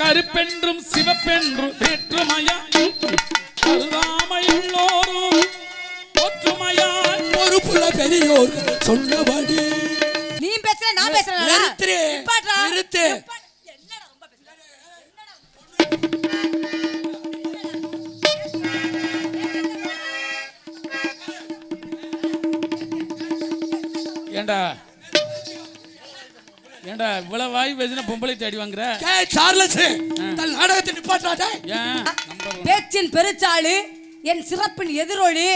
கருப்பென்றும் சிவப்பென்றும் வேற்றுமையா? கருதாமையுள்ளோரும் ஒற்றுமையாய் பொறுப்புள்ள பெரியோர் சொன்னபடி. நீ பேசுற நான் பேசுறேன் நிறுத்து. நிறுத்து. என்னடா ரொம்ப பேசுற ஏண்டா? ஏண்டா இவ்வளவு வாய் பேசினா பொம்பளை அடி வாங்குற? கே சார்லஸ் தன் நாடகத்தை ஒன். பேச்சின் பெருச்சாளு என் சிறப்பின் எதிரொலி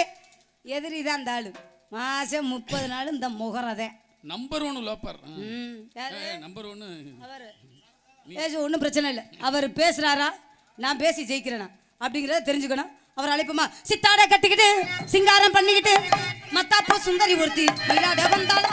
எதிரி தான் இந்த ஆளு. மாசம் முப்பது நாள் இந்த முகரதே நம்பர் ஒன்னு லோப்பர். ம் யாரு? நம்பர் ஒன்னு. அவரு. பேச ஒன்றும் பிரச்சனை இல்லை. அவர் பேசுறாரா? நான் பேசி ஜெயிக்கிறேனா? அப்படிங்கிறத தெரிஞ்சுக்கணும். அவர் அழைப்புமா? சித்தாட கட்டிக்கிட்டு சிங்காரம் பண்ணிக்கிட்டு மத்தாப்பூ சுந்தரி ஒருத்தி வந்தாளா?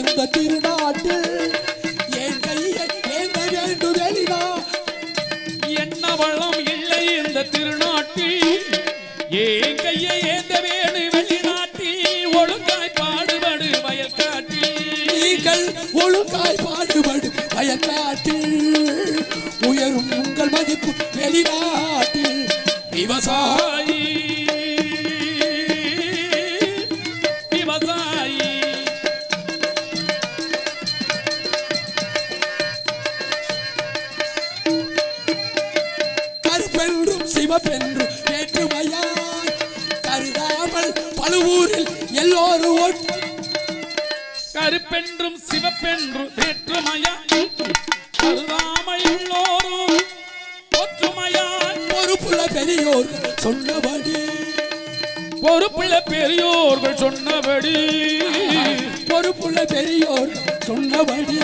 இந்த திருநாட்டில் என் கையை ஏந்த வெளிநா என்ன வளம் இல்லை இந்த திருநாட்டில்? ஏன் கையை ஒழுங்காய் பாடுபடும் வயக்காட்டில் உயரும் உங்கள் மதிப்பு வெளிநாட்டில். விவசாயி. விவசாயி. கருப்பென்றும் சிவப்பென்றும் வேற்றுமையாய் கருதாமல் பழுவூரில் எல்லோரும் ஒட்டு கருப்பென்றும் சிவப்பென்றும் வேற்றுமையா? கருதாமையுள்ளோரும் ஒற்றுமையாய் பொறுப்புள்ள பெரியோர் சொன்னபடி. பொறுப்புள்ள பெரியோர்கள் சொன்னபடி. பொறுப்புள்ள பெரியோர் சொன்னபடி.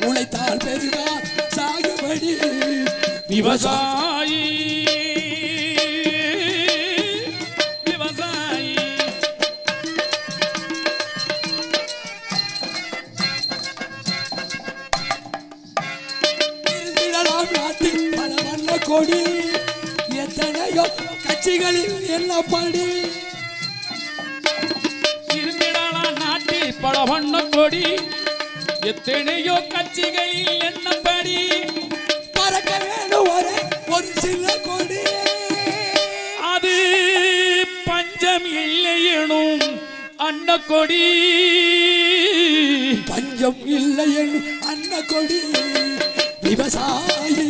உழைத்தால் பெருகார் சாகுபடி. விவசாயி கட்சிகளில் என்ன படி? இருந்திடலாம் நாட்டில் பல வண்ண கொடி. எத்தனையோ கட்சிகளில் என்னப்படி பறக்க வேணும் ஒரே ஒரு சின்ன கொடி. அது பஞ்சம் இல்லை எனும் அன்னக்கொடி பஞ்சம் இல்லை என்னும் அன்ன கொடி. விவசாயி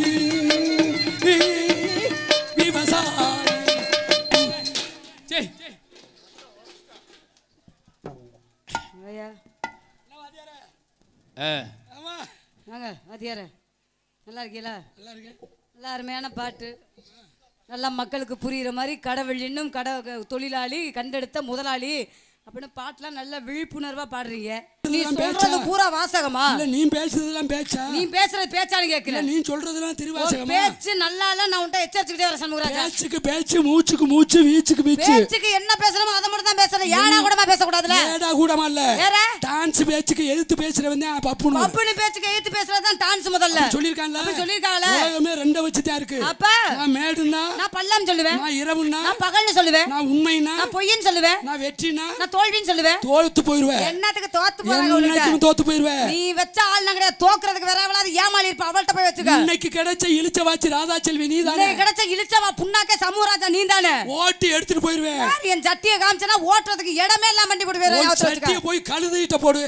வாங்க வாத்தியார. நல்லா இருக்கீங்களா? நல்லா இருக்கு நல்லா அருமையான பாட்டு. நல்லா மக்களுக்கு புரியுற மாதிரி கடவுள் இன்னும் கட தொழிலாளி கண்டெடுத்த முதலாளி அப்படின்னு பாட்டெலாம் நல்லா விழிப்புணர்வாக பாடுறீங்க. சொல்றதெல்லாம் பேச்சா? சொல்றது பூரா வாசகமா? இல்ல நீ பேசுறதெல்லாம் பேச்சா? நீ பேசுறது பேச்சான்னு இல்ல கேக்குறேன் நீ சொல்றதெல்லாம் திருவாசகமா? பேச்சு நல்லா இல்ல நான் உன்ட்ட எச்சரிச்சுக்கிட்டே வர சண்முகராஜா. பேச்சுக்கு பேச்சு மூச்சுக்கு மூச்சு வீச்சுக்கு வீச்சு. பேச்சுக்கு என்ன பேசணுமோ அதை மட்டும் தான் பேசுறேன் ஏடா கூடமா பேசக்கூடாதுல? ஏடா கூடமா இல்ல. வேற? டான்ஸ் பேச்சுக்கு எதிர்த்து பேசுறவன் தான் பப்புனு பப்புனு பேச்சுக்கு எழுத்து பேசுறதுதான் டான்ஸ் முதல்ல. சொல்லிருக்கான்ல அப்படி சொல்லிருக்காங்கல்ல. உலகமே ரெண்ட வச்சு தான் இருக்கு. அப்ப? நான் மேடுனா நான் பல்லாம் சொல்லுவேன். நான் இரவுனா நான் பகல்னு சொல்லுவேன். நான் உண்மைனா நான் பொய்ன்னு சொல்லுவேன். நான் வெற்றினா நான் தோல்வின்னு சொல்லுவேன். தோத்து போயிருவேன். என்னத்துக்கு தோத்து என்னைக்கும் தோத்து போயிருவேன் நீ வச்ச ஆள் கிடையாது. தோக்குறதுக்கு வேற எவ்வளவு ஏமாளி இருப்ப அவள்கிட்ட போய் வச்சுக்க. இன்னைக்கு கிடைச்ச இழிச்ச வாச்சு ராதா செல்வி நீ தானே கிடைச்ச இழிச்சவா புண்ணாக்கே சமூகராஜா நீ தானே ஓட்டி எடுத்துட்டு போயிருவேன். என் சட்டியை காமிச்சனா ஓட்டுறதுக்கு இடமே இல்லாம உன் போயிரு சட்டியை போய் கழுதிட்ட போடு.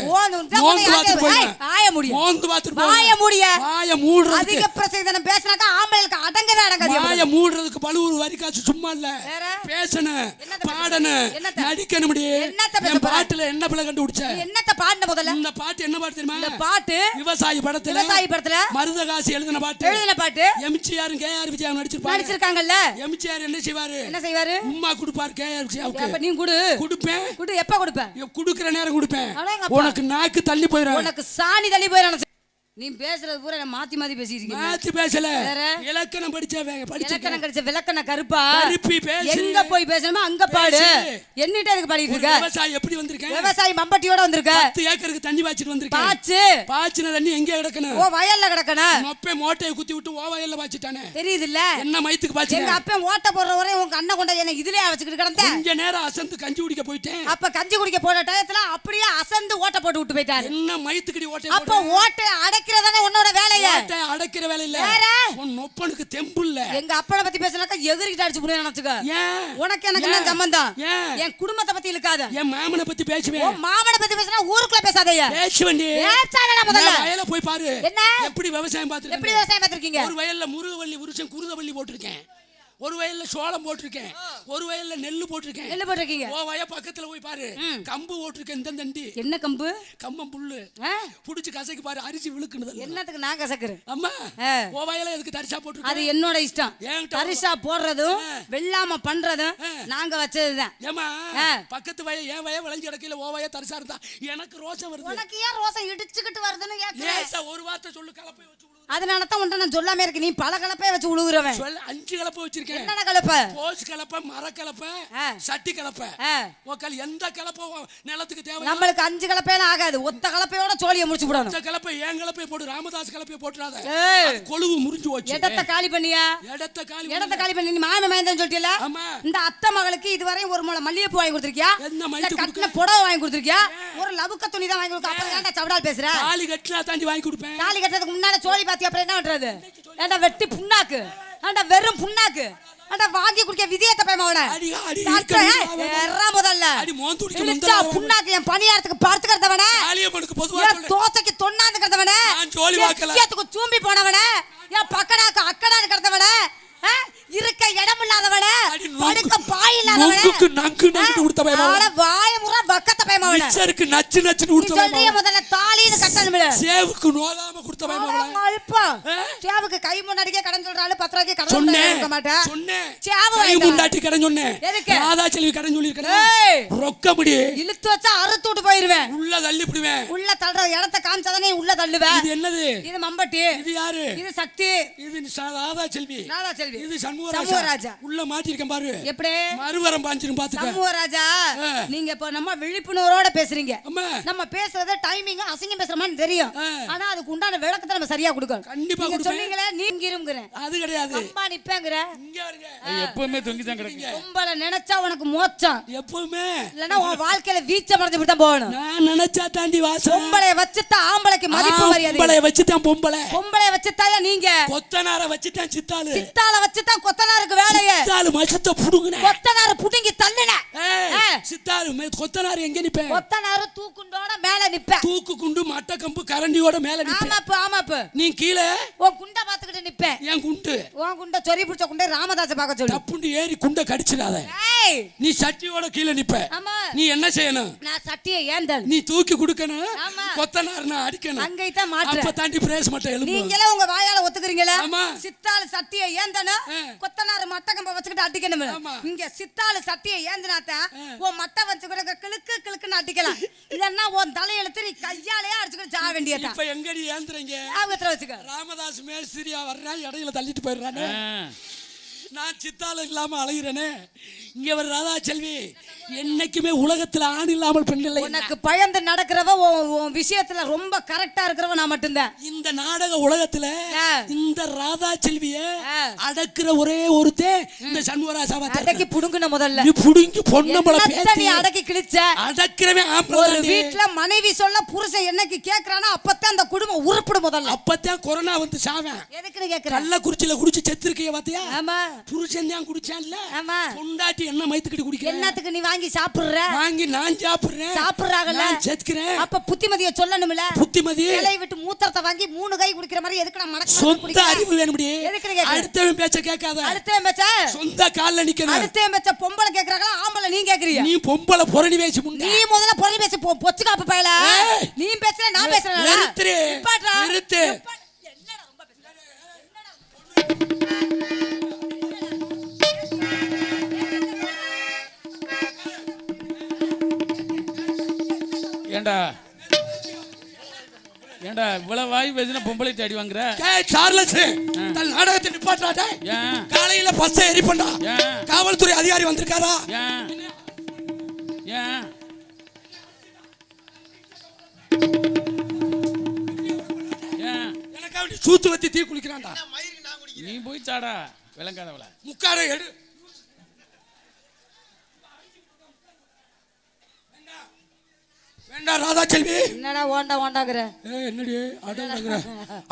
ஆய முடியும் மோந்து பாத்துட்டு போயிருவேன். முடிய. வாய மூடுறதுக்கு. அதிக பிரசங்கனம் பேசினாக்கா ஆம்பளைக்கு அடங்கவே அடங்காது. எவ்வளவு. மூடுறதுக்கு பழுவூர் வரிக்காசு சும்மா இல்ல? பேசணும் பாடணும்? நடிக்கணும் என்னத்த? பாட்டுல என்ன பிள்ளை கண்டுபிடிச்ச? நீ என்னத்த பாடின முதல்ல. இந்த பாட்டு என்ன பாட்டு தெரியுமா? இந்த பாட்டு விவசாயி படத்துல விவசாயி படத்துல மருதகாசி எழுதின பாட்டு. எழுதின பாட்டு. எம்ஜிஆரும் கே ஆர் விஜயா நடிச்சிருப்பாரு நடிச்சிருக்காங்கல்ல. எம்ஜிஆர் என்ன செய்வாரு? என்ன செய்வாரு? உம்மா கொடுப்பாரு கே ஆர் அப்ப விஜயாவுக்கு நீ குடு. கொடுப்பேன். குடு எப்ப கொடுப்ப? இவன் குடுக்கிற நேரம் கொடுப்பேன். உனக்கு நாக்கு தள்ளி போயிடும் உனக்கு சாணி தள்ளி போயிடும் நீ பேசுறது பூரா என்ன மாத்தி மாத்தி பேசிட்டு இருக்கீங்க. மாத்தி பேசல? இலக்கணம் படிச்சவன் இலக்கணம் படிச்சிருக்கேன். கிடைச்ச விளக்கண கருப்பா? கருப்பி பேசு. எங்க போய் பேசணுமோ அங்க பாடு. என்னிட்ட பாடிட்டு ஒரு இருக்க? விவசாயி எப்படி வந்திருக்கேன் விவசாயி மம்பட்டியோட வந்திருக்க. பத்து ஏக்கருக்கு தண்ணி பாய்ச்சிட்டு வந்திருக்கேன் பாச்சு பாய்ச்சின தண்ணி எங்க கிடக்கணும்? ஓ வயல்ல கிடக்கணும். மொப்பை மோட்டையை குத்தி விட்டு ஓ வயல்ல பாய்ச்சிட்டானே. தெரியுது இல்ல என்ன மயத்துக்கு எங்க பாய்ச்சிட்டேன் அப்பன் ஓட்ட போடுற வரை உங்க அண்ணன் கொண்ட என்ன இதுலயே வச்சுக்கிட்டு கிடந்த. கொஞ்ச நேரம் அசந்து கஞ்சி குடிக்க போயிட்டேன். அப்ப கஞ்சி குடிக்க போன டயத்துல அப்படியே அசந்து ஓட்ட போட்டு விட்டு போயிட்டாரு. என்ன மயத்துக்கடி ஓட்டை அப்ப ஓட்டை அடைக்கிறதானே உன்னோட வேலைய? அடைக்கிற வேலை இல்ல? உன் நொப்பனுக்கு தெம்பு இல்ல. எங்க அப்பனை பத்தி பேசினாக்கா எகிரிக்கிட்டு அடிச்சு புரிய நினைச்சுக்க. உனக்கு எனக்கு என்ன? சம்பந்தம்? என் குடும்பத்தை பத்தி இழுக்காத. என் மாமனை பத்தி பேசுவேன். மாமனை பத்தி பேசினா ஊருக்குள்ள பேசாதய்யா பேசுவேண்டி ஏச்சாடா முதல்ல. வயல போய் பாரு. என்ன? எப்படி விவசாயம் எப்படி பார்த்துருக்கேன் விவசாயம் பார்த்திருக்கீங்க? ஒரு வயல்ல முருகவள்ளி உருசம் குருதவள்ளி போட்டிருக்கேன். ஒரு வயல்ல சோளம் போட்டிருக்கேன். ஒரு வயல்ல நெல்லு போட்டிருக்கேன். நெல்லு போட்டிருக்கீங்க. ஓ வய பக்கத்துல போய் பாரு. கம்பு போட்டிருக்கேன் இந்த தண்டி. என்ன கம்பு? கம்பம் புல்லு? புடிச்சு கசைக்கு பாரு அரிசி விழுக்குனது என்னத்துக்கு நான் கசக்குறேன்? அம்மா. ஓ வயல எதுக்கு தரிசா போட்டிருக்கேன்? அது என்னோட இஷ்டம். தரிசா போடுறதும். வெள்ளாம பண்றதும். நாங்க வச்சதுதான். ஏமா. பக்கத்து வய என் வய விளைஞ்சு கிடக்கையில ஓ வய தரிசா இருந்தா. எனக்கு ரோசம் வருது. உனக்கு ஏன் ரோசம் இடிச்சுக்கிட்டு வருதுன்னு ஒரு வார்த்தை சொல்லு கலப்பை வச்சு அதனால தான் உன்ட்ட நான் சொல்லாம இருக்கு. நீ பல கலப்பைய வச்சு உழுகுறவன். சொல்ல அஞ்சு கலப்பை வச்சிருக்கேன். என்னென்ன கலப்பை? போஸ் கலப்பை மர கலப்பை. சட்டி கலப்பை. ஆ. உக்கால் எந்த கலப்பை நிலத்துக்கு தேவை நம்மளுக்கு அஞ்சு கலப்பையெல்லாம் ஆகாது. ஒத்த கலப்பையோட சோழியை முடிச்சு விடணும். இந்த கலப்பை என் கலப்பை போடு? ராமதாஸ் கலப்பை போட்டுறாத. கொழுவு முறிஞ்சு போச்சு. இடத்த காலி பண்ணியா? இடத்த காலி இடத்த காலி பண்ணி நீ மாமன் மயந்தன்னு சொல்லிட்டியல ஆமா. இந்த அத்தை மகளுக்கு இதுவரை ஒரு முளை மல்லிகைப்பூ வாங்கி கொடுத்துருக்கியா? என்ன கட்டின புடவை வாங்கி கொடுத்துருக்கியா? ஒரு லவுக்க துணி தான் வாங்கி கொடுக்க. அப்புறம் ஏன்டா சவடால் பேசுற? தாலி கட்டினா தாண்டி வாங்கி கொடுப்பேன். தாலி கட்டுறதுக்கு முன்னாடி சோழி பாத்தி அப்புறம் என்ன பண்றது? ஏன்டா வெட்டி புண்ணாக்கு? ஏன்டா வெறும் புண்ணாக்கு? ஏன்டா வாங்கி குடிக்க விதியத்தை பயமா அவன? எர்றா முதல்ல. இழிச்சா புண்ணாக்கு என் பணியாரத்துக்கு படுத்துக்கிறதவன? தோசைக்கு தொண்ணாந்துக்கிறதவன பார்க்கல. விஷயத்துக்கு சூம்பி போனவன? என் பக்கடாக்கு அக்கடான்னு கிடந்தவன? இருக்க இடம் இல்லாதவன அடி படுக்க பாய் இல்லாதவன நொங்குக்கு நங்கு நங்குன்னு கொடுத்த பயமா அவள? வாய முறை வக்கத்த நச்சு நச்சுன்னு நீ கொடுத்த சொல்றிய பயமா முதல்ல தாலின்னு கட்டணும்ல சேவுக்கு நோகாம கொடுத்த அல்பா? சேவுக்கு கை முன்னாடிக்கே கடன் சொல்றாள் பத்து ரூபாய்க்கு கடன் இருக்க மாட்டேன் சொன்னேன். சேவு கை. முண்டாட்டி கடன் சொன்னேன். எதுக்கு? ராதா செல்வி கடன் ஏய். சொல்லியிருக்கேன் ரொக்க முடி. இழுத்து வச்சா அறுத்து விட்டு போயிருவேன். உள்ள தள்ளி விடுவேன். உள்ள தள்ளுற இடத்த காமிச்சாதானே உள்ள தள்ளுவேன். இது என்னது? இது மம்பட்டி. இது யாரு? இது சக்தி. இது ராதா செல்வி. ராதா செல்வி. இது சண்முகராஜா சண்முகராஜா உள்ள மாட்டிருக்கேன் பாரு. எப்படி? மறுவரம் பாஞ்சிரும் பாத்துக்க. சண்முகராஜா ஆ. நீங்க இப்ப நம்ம விழிப்புணர்வோட பேசுறீங்க. நம்ம பேசுறது டைமிங் அசிங்கம் பேசுற மாதிரி தெரியும். ஆ. ஆனா அதுக்கு உண்டான விளக்கத்தை நம்ம சரியா கொடுக்கணும். கண்டிப்பா நீங்க கொடுப்பேன். சொன்னீங்களே நீங்க இருங்கிறேன் அது கிடையாது. அம்மா நிப்பேங்கிற. இங்க இருங்க எப்பவுமே தொங்கி தான் கிடக்கு கும்பல நினைச்சா உனக்கு மோச்சம். எப்பவுமே. இல்லன்னா உன் வாழ்க்கையில வீச்ச மறைஞ்சு தான் போகணும். நான் நினைச்சா தாண்டி வாசம். பொம்பளைய வச்சுட்டா ஆம்பளைக்கு மதிப்பு மரியாதை. பொம்பளை வச்சுட்டான் பொம்பளை. பொம்பளைய வச்சுட்டாயா நீங்க? கொத்தனார வச்சுட்டான் சித்தாளு. சித்தால வச்சுதான் கொத்தனாருக்கு வேலைய. சித்தாளு மச்சத்தை புடுங்கின. கொத்தனாரு புடுங்கி தள்ளுன. மே- கொத்தனாரு எங்க நிப்பேன் கொத்தனாரு தூக்குண்டோட மேல நிப்ப. தூக்கு குண்டு மட்ட கம்பு கரண்டியோட மேல நிப்பேன் ஆமாப்பு ஆமாப்பு. நீ கீழே உன் குண்டை பாத்துக்கிட்டு நிப்பேன் என் குண்டு. உன் குண்டை சொறி பிடிச்ச குண்டை ராமதாச பார்க்க சொல்லு. தப்புண்டு ஏறி குண்டை கடிச்சிடாத. நீ சட்டியோட கீழே நிப்ப. நீ என்ன செய்யணும்? நான் சட்டியை ஏந்தல். நீ தூக்கி கொடுக்கணும். ஆமா. கொத்தனார்னா அடிக்கணும். அங்கேதான் அப்ப மாற்ற தாண்டி பிரேஸ் மட்டும் எழும்பு. நீங்களே உங்க வாயால ஒத்துக்கிறீங்களா? ஆமா. சித்தால சட்டியை ஏந்தனும் ஆ. கொத்தனாரு மட்டக்கம்ப வச்சுக்கிட்டு அடிக்கணும். இங்க சித்தாளு சட்டியை ஏந்தினாத்தான் உன் மட்டை வச்சு கூட இங்க கிளுக்கு கிளுக்குன்னு அடிக்கலாம். இல்லன்னா உன் தலையெழுத்து நீ கையாலேயே அடிச்சுக்கிட்டு சாக வேண்டியதான் இப்ப எங்கடி ஏந்துறீங்க? ஞாபகத்துல வச்சுக்க. ராமதாஸ் மேஸ்திரியா வர்றான் இடையில தள்ளிட்டு போயிடுறானே. நான் சித்தால இல்லாம அலைகிறேனே இங்க வர ராதா செல்வி. என்னைக்குமே உலகத்துல ஆண் இல்லாமல் பெண் இல்லை உனக்கு பயந்து நடக்கிறவ உன் விஷயத்துல ரொம்ப கரெக்டா இருக்கிறவ நான் மட்டும்தான். இந்த நாடக உலகத்துல. இந்த ராதா செல்விய. அடக்குற ஒரே ஒருத்தே இந்த சண்முகராசாவா அடக்கி புடுங்குன முதல்ல. நீ புடுங்கி பொண்ணம்பள என்னத்த நீ பேசி அடக்கி கிழிச்ச? அடக்கிறவன் ஒரு வீட்ல மனைவி சொல்ல புருஷன் என்னைக்கு கேக்குறானோ அப்பத்தான் அந்த குடும்பம் உருப்பிடும் முதல்ல. அப்பத்தான் கொரோனா வந்து சாவன். எதுக்குன்னு கேக்குற? கள்ளக்குறிச்சியில குடிச்சு செத்துருக்கைய பாத்தியா? ஆமா. புருஷன் தான் குடிச்சான்ல? ஆமா. பொண்டாட்டி என்ன மயத்துக்கிட்டு குடிக்கிறேன் என்னத்துக்கு நீ வாங்கி சாப்பிடுற? வாங்கி நான் சாப்பிடுறேன். சாப்பிடுறாங்கல்ல நான் செத்துக்கிறேன். அப்ப புத்திமதிய சொல்லணும்ல? புத்திமதி. இலை விட்டு மூத்திரத்தை வாங்கி மூணு கை குடிக்கிற மாதிரி எதுக்கு நான் மடக்கு சொந்த அறிவு வேணும்டி? அடுத்தவன் பேச்ச கேட்காத. அடுத்த பச்ச? சொந்த கால்ல நிக்கணும். அடுத்த பச்ச பொம்பளை கேக்குறாங்களா? ஆம்பளை நீ கேக்குறியா? நீ பொம்பளை புரணி வேசி முண்டை. நீ முதல்ல பொறி பேசி போ பொச்சு காப்பு பயல. நீ பேசுற நான் பேசுறேன். நிறுத்துரு. நிறுத்து. ஏண்டா? ஏண்டா இவ்வளவு வாய் பேசினா பொம்பளை அடி வாங்குற? சார்லஸ் தன் நாடகத்தை நிப்பாட்டாடா ஏன் காலையில பஸ்ஸை எரிப்பண்டா ஏன் காவல்துறை அதிகாரி வந்திருக்காரா? ஏன் சூத்து வத்தி தீ குளிக்கிறான்டா. நீ போய் சாடா விளங்காதவள. முக்கார எடு. வேண்டாம் ராதா செல்வி என்னடா ஓண்டா ஓண்டாக்குற ஏய் என்னடி? அடங்குற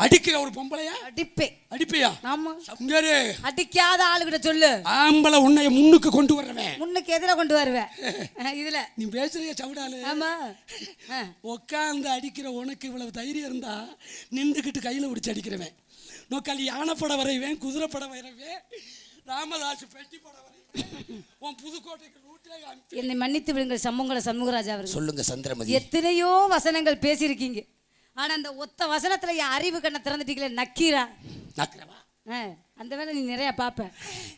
அடிக்கிற ஒரு பொம்பளையா? அடிப்பே. அடிப்பியா? ஆமா. இங்கேரு அடிக்காத ஆளுகிட்ட சொல்லு. ஆம்பளை உன்னைய முன்னுக்கு கொண்டு வர்றவன் முன்னுக்கு எதிர கொண்டு வருவேன் இதுல. நீ பேசுறிய சவுடாலு ஆமா. உட்காந்து அடிக்கிற உனக்கு இவ்வளவு தைரியம் இருந்தா நின்றுக்கிட்டு கையில பிடிச்சு அடிக்கிறவன். நோக்காளி யானை படம் வரைவேன் குதிரை படம் வரைவேன் ராமதாஸ் பெட்டி படம் வரைவேன். என்னை மன்னித்து விடுங்கள் சமூகல சண்முகராஜா அவர்கள். சொல்லுங்க சந்திரமதி. எத்தனையோ வசனங்கள் பேசியிருக்கீங்க. ஆனா அந்த ஒத்த வசனத்துல என் அறிவு கண்ணை திறந்துட்டீங்களே நக்கீரா? நக்கிறவா ஆ, அந்த வேலை நீ நிறைய பார்ப்ப.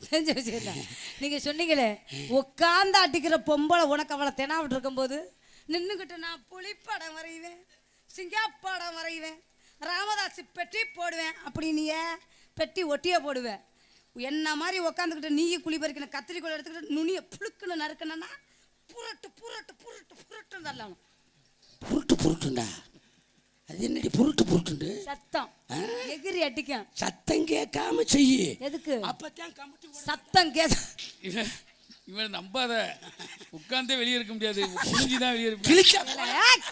தெரிஞ்ச விஷயம் தான் நீங்க சொன்னீங்களே உட்காந்து அடிக்கிற பொம்பளை உனக்கு அவளை தெனாவிட்டு இருக்கும்போது நின்றுக்கிட்டு நான் புலிப்படம் வரைவேன் சிங்காப்படம் வரைவேன் ராமதாஸ் பெட்டி போடுவேன் அப்படி நீ ஏன் பெட்டி ஒட்டியே போடுவேன் என்ன மாதிரி உட்காந்துக்கிட்டு நீ குழி பறிக்கணும் கத்திரிக்கோள் எடுத்துக்கிட்டு நுனியை புழுக்குன்னு நறுக்கணும்னா புரட்டு புரட்டு புரட்டு புரட்டுன்னு தள்ளணும் புருட்டு புருட்டுண்டா? அது என்னடி புருட்டு புருட்டுண்டு? சத்தம். எகிரி அடிக்கும். சத்தம் கேட்காம செய்யு. எதுக்கு? அப்பதான் கமிட்டி சத்தம் கேட்க இவன் இவன் நம்பாத. உட்கார்ந்தே வெளியே இருக்க முடியாது. குனிஞ்சு தான் வெளியே ஏய்!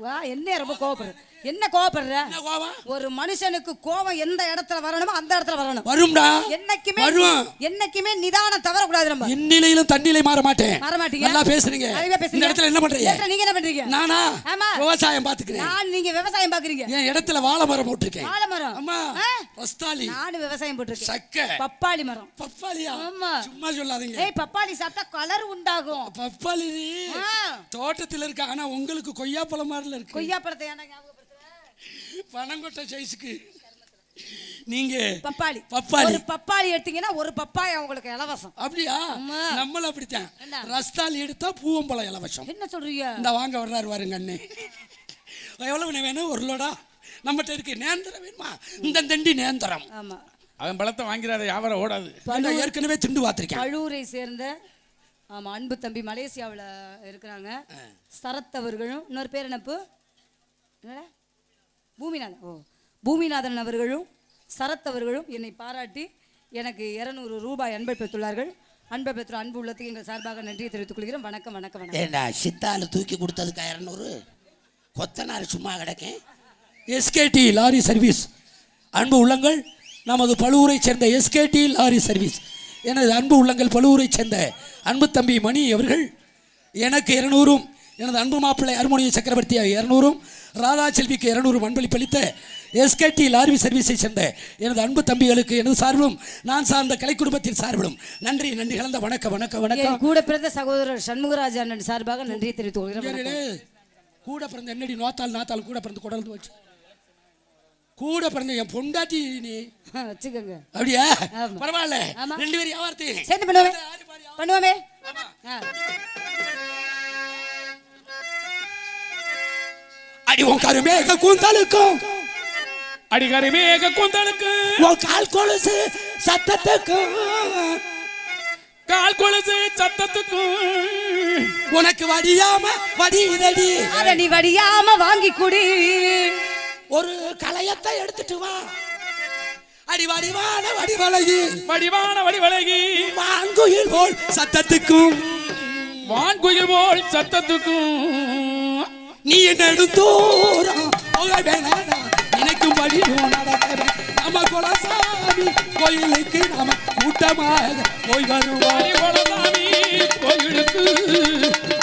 வா என்ன ரொம்ப கோவப்படுற. என்ன கோவப்படுற? என்ன கோவம்? ஒரு மனுஷனுக்கு கோவம் எந்த இடத்துல வரணுமோ அந்த இடத்துல வரணும். வரும்டா. என்னைக்குமே வருவோம். என்னைக்குமே நிதானம் தவறக்கூடாது நம்ம. எந்நிலையிலும் தன்னிலை மாற மாட்டேன். மாற மாட்டீங்க நல்லா பேசுறீங்க. இந்த இடத்துல என்ன பண்றீங்க? நீங்க என்ன பண்றீங்க? நானா? ஆமா. விவசாயம் பாத்துக்கிறேன் நான் நீங்க விவசாயம் பாக்குறீங்க என் இடத்துல வாழை மரம் போட்டிருக்கேன். ஆலமரம் அம்மா ஆ? ரஸ்தாலி நானும் விவசாயம் போட்டிருக்கேன். சக்க. பப்பாளி மரம். பப்பாளியா? ஆமா. சும்மா சொல்லாதீங்க. ஏய் பப்பாளி சாப்பிட்டா கலர் உண்டாகும். பப்பாளி. ஆ. தோட்டத்துல இருக்கு ஆனா உங்களுக்கு கொய்யாப்பழம் மாதிரில இருக்கு. கொய்யா பழத்தை ஏன்டா ஞாபகப்படுத்துற பனங்கொட்டை சைஸுக்கு நீங்க பப்பாளி. பப்பாளி. ஒரு பப்பாளி எடுத்தீங்கன்னா ஒரு பப்பாயா உங்களுக்கு இலவசம். அப்படியா? ஆமா. நம்மள அப்படித்தான். என்ன? ரஸ்தாலி எடுத்தா பூவம்பழம் இலவசம். என்ன சொல்றீங்க? இந்த வாங்க வர்றாரு வாருங்க அண்ணே. எவ்வளவு வேணும்? ஒரு லோடா. நம்மகிட்ட இருக்கு. நேந்திரம் வேணுமா? இந்த தண்டி நேந்திரம். ஆமா. அவன் பழத்தை வாங்கிறாத வியாபாரம் ஓடாது. ஏற்கனவே திண்டு பார்த்திருக்கேன். பழூரை சேர்ந்த ஆமா அன்பு தம்பி மலேசியாவுல இருக்கிறாங்க. சரத் அவர்களும். இன்னொரு பேர் என்னப்பு? என்னடா? பூமிநாதன் ஓ பூமிநாதன் அவர்களும் சரத் அவர்களும் என்னை பாராட்டி எனக்கு இரநூறு ரூபாய் அன்பை பெற்றுள்ளார்கள். அன்பை பெற்ற அன்பு உள்ளத்துக்கு எங்கள் சார்பாக நன்றியை தெரிவித்துக் கொள்கிறோம் வணக்கம் வணக்கம் வணக்கம். ஏண்டா சித்தால தூக்கி கொடுத்ததுக்கு இரநூறு? கொத்தனார் சும்மா கிடக்கேன். SKT lorry service. அன்பு உள்ளங்கள் நமது பழுவூரை சேர்ந்த எஸ்கேடி லாரி சர்வீஸ். எனது அன்பு உள்ளங்கள் பழுவூரை சேர்ந்த அன்பு தம்பி மணி அவர்கள் எனக்கு இருநூறும் எனது அன்பு மாப்பிள்ளை அருமோனிய சக்கரவர்த்தி இரநூறும் ராதா செல்விக்கு இருநூறும் அன்பளிப்பளித்த எஸ்கேடி லாரி சர்வீஸை சேர்ந்த எனது அன்பு தம்பிகளுக்கு எனது சார்பிலும் நான் சார்ந்த கலை குடும்பத்தின் சார்பிலும் நன்றி நன்றி கலந்த வணக்கம் வணக்கம் வணக்கம். கூட பிறந்த சகோதரர் சண்முகராஜ் அண்ணன் சார்பாக நன்றியை தெரிவித்துக். ஏறு. கூட பிறந்த என்னடி நோத்தால் நாத்தால் கூட பிறந்து குடல்ந்து வச்சு கூட பிறந்த என் பொண்டாட்டி நீ. வச்சுக்கோங்க. அப்படியா. பரவாயில்ல. ரெண்டு பேரும் வியாபாரத்தை சேர்ந்து பண்ணுவேன் பண்ணுவோமே. அடி உன் கருமேக கூந்தலுக்கும். அடிகாரி மேக கூந்தலுக்கு. உன் கால் கொலுசு சத்தத்துக்கும். கால் கொலுசு சத்தத்துக்கும். உனக்கு வடியாம வடிதடி அத நீ வடியாம வாங்கி குடி. ஒரு கலையத்தை எடுத்துட்டு வா. அடி வடிவான வடிவழகி. வடிவான வடிவழகி. வாங்குயில் போல் சத்தத்துக்கும். வான்குயில் போல் சத்தத்துக்கும். நீ நெடுந்தோறும் போக வேணாடா நினைக்கும் வழி நடக்கிறேன் நம்ம குலசாமி கோயிலுக்கு நாம கூட்டமாக போய் வருவோம். கோயிலுக்கு.